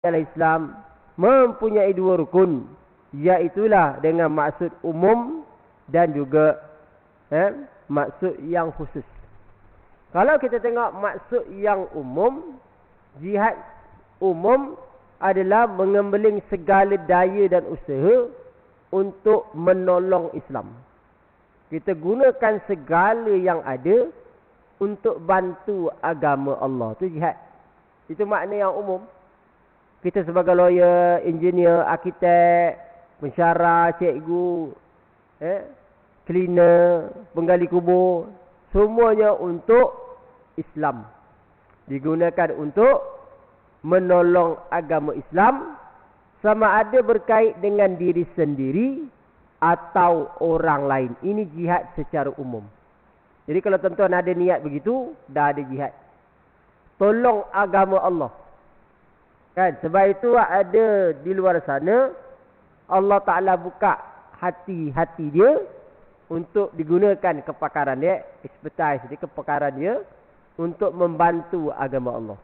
dalam Islam mempunyai dua rukun. Iaitulah dengan maksud umum dan juga eh, maksud yang khusus. Kalau kita tengok maksud yang umum, jihad umum adalah mengembeling segala daya dan usaha untuk menolong Islam. Kita gunakan segala yang ada untuk bantu agama Allah. Itu jihad. Itu makna yang umum. Kita sebagai lawyer, engineer, arkitek, pensyarah, cikgu, eh, cleaner, penggali kubur. Semuanya untuk Islam. Digunakan untuk menolong agama Islam. Sama ada berkait dengan diri sendiri atau orang lain. Ini jihad secara umum. Jadi kalau tuan-tuan ada niat begitu, dah ada jihad. Tolong agama Allah. Kan? Sebab itu ada di luar sana, Allah Ta'ala buka hati-hati dia untuk digunakan kepakaran dia, expertise dia, kepakaran dia untuk membantu agama Allah.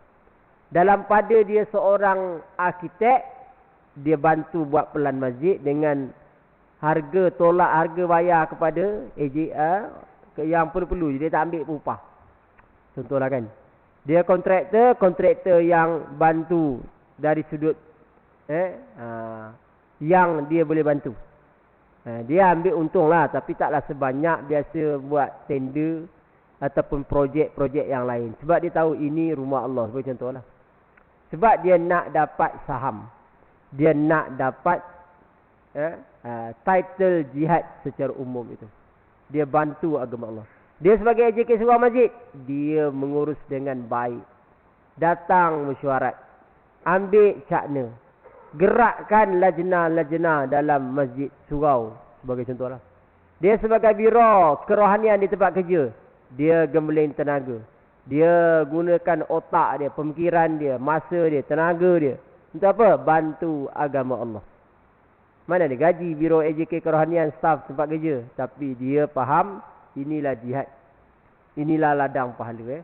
Dalam pada dia seorang arkitek, dia bantu buat pelan masjid dengan harga tolak harga bayar kepada AJA yang perlu-perlu dia tak ambil upah. Contohlah kan. Dia kontraktor, kontraktor yang bantu dari sudut eh uh, yang dia boleh bantu. Uh, dia ambil untung lah tapi taklah sebanyak biasa buat tender ataupun projek-projek yang lain. Sebab dia tahu ini rumah Allah sebagai contohlah. Sebab dia nak dapat saham. Dia nak dapat eh, uh, title jihad secara umum itu. Dia bantu agama Allah. Dia sebagai AJK sebuah masjid, dia mengurus dengan baik. Datang mesyuarat. Ambil cakna. Gerakkan lajna-lajna dalam masjid surau. Sebagai contohlah. Dia sebagai biro kerohanian di tempat kerja. Dia gembeling tenaga. Dia gunakan otak dia, pemikiran dia, masa dia, tenaga dia. Untuk apa? Bantu agama Allah. Mana ada gaji biro AJK kerohanian staff tempat kerja. Tapi dia faham inilah jihad. Inilah ladang pahala. Eh.